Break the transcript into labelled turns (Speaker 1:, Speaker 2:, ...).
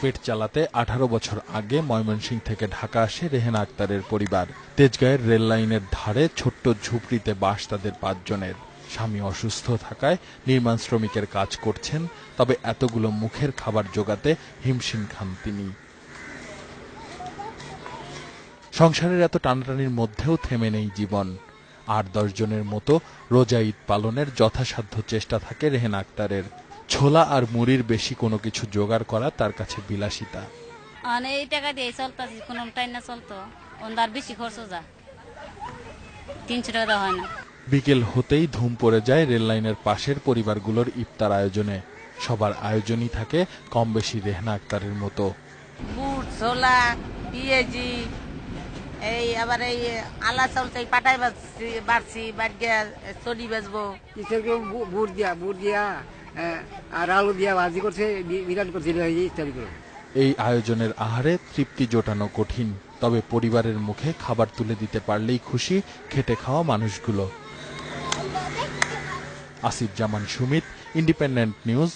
Speaker 1: পেট চালাতে আঠারো বছর আগে ময়মনসিংহ থেকে ঢাকা আসে রেহেনা আক্তারের পরিবার। তেজগাঁয়ের রেল লাইনের ধারে ছোট্ট ঝুপড়িতে বাস তাদের পাঁচজনের। স্বামী অসুস্থ থাকায় নির্মাণ শ্রমিকের কাজ করছেন, তবে এতগুলো মুখের খাবার জোগাতে হিমশিম খান তিনি। সংসারের এত টানাটানির মধ্যেও থেমে নেই জীবন। আট দশ জনের মতো রোজা ঈদ পালনের যথাসাধ্য চেষ্টা থাকে রেহেনা আক্তারের। ছোলা আর মুড়ির বেশি কোনো কিছু জোগাড় করা তার কাছে বিলাসিতা।
Speaker 2: আর এই টাকা দিয়ে চলতেছি কোনো টাইম না চলতো। ওনার বেশি খরচ যা। তিনশো টাকা হয় না।
Speaker 1: বিকেল হতেই ধুম পড়ে যায় রেললাইনের পাশের পরিবারগুলোর ইফতার আয়োজনে। সবার আয়োজনই থাকে কম বেশি রেহনা আক্তারের মতো।
Speaker 3: বুট ছোলা পিএজি এই আবার এই আলা চাউল চাই পাটাই বাড়ছি বাড়ছি বাড়ি চলি বেচবো
Speaker 4: বুট দিয়া বুট দিয়া? আর আলু দিয়া ভাজি করছে বিরাট ইত্যাদি করে
Speaker 1: এই আয়োজনের আহারে তৃপ্তি জোটানো কঠিন, তবে পরিবারের মুখে খাবার তুলে দিতে পারলেই খুশি খেটে খাওয়া মানুষগুলো। Asif Zaman Sumit independent news